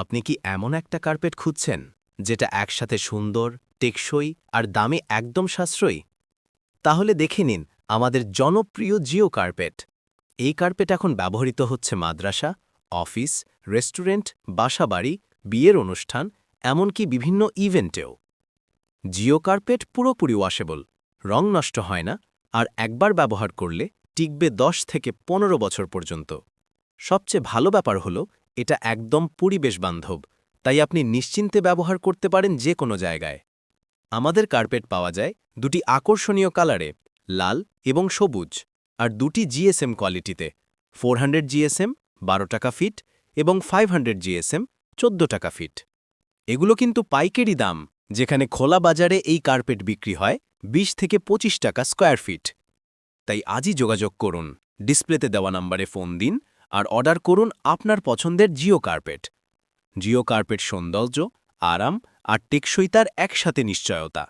আপনি কি এমন একটা কার্পেট খুঁজছেন, যেটা একসাথে সুন্দর, টেকসই আর দামে একদম সাশ্রয়ী? তাহলে দেখে নিন আমাদের জনপ্রিয় জিও কার্পেট। এই কার্পেট এখন ব্যবহৃত হচ্ছে মাদ্রাসা, অফিস, রেস্টুরেন্ট, বাসাবাড়ি, বিয়ের অনুষ্ঠান, এমনকি বিভিন্ন ইভেন্টেও। জিও কার্পেট পুরোপুরি ওয়াশেবল, রং নষ্ট হয় না আর একবার ব্যবহার করলে টিকবে দশ থেকে পনেরো বছর পর্যন্ত। সবচেয়ে ভালো ব্যাপার হল এটা একদম পরিবেশ বান্ধব, তাই আপনি নিশ্চিন্তে ব্যবহার করতে পারেন যে কোনো জায়গায়। আমাদের কার্পেট পাওয়া যায় দুটি আকর্ষণীয় কালারে, লাল এবং সবুজ, আর দুটি জিএসএম কোয়ালিটিতে, ফোর হান্ড্রেড জিএসএম বারো টাকা ফিট এবং ফাইভ হান্ড্রেড জিএসএম চোদ্দ টাকা ফিট। এগুলো কিন্তু পাইকারি দাম, যেখানে খোলা বাজারে এই কার্পেট বিক্রি হয় ২০ থেকে ২৫ টাকা স্কোয়ার ফিট। তাই আজই যোগাযোগ করুন, ডিসপ্লেতে দেওয়া নম্বরে ফোন দিন আর অর্ডার করুন আপনার পছন্দের জিও কার্পেট। জিও কার্পেট সৌন্দর্য, আরাম আর টেকসইতার একসাথে নিশ্চয়তা।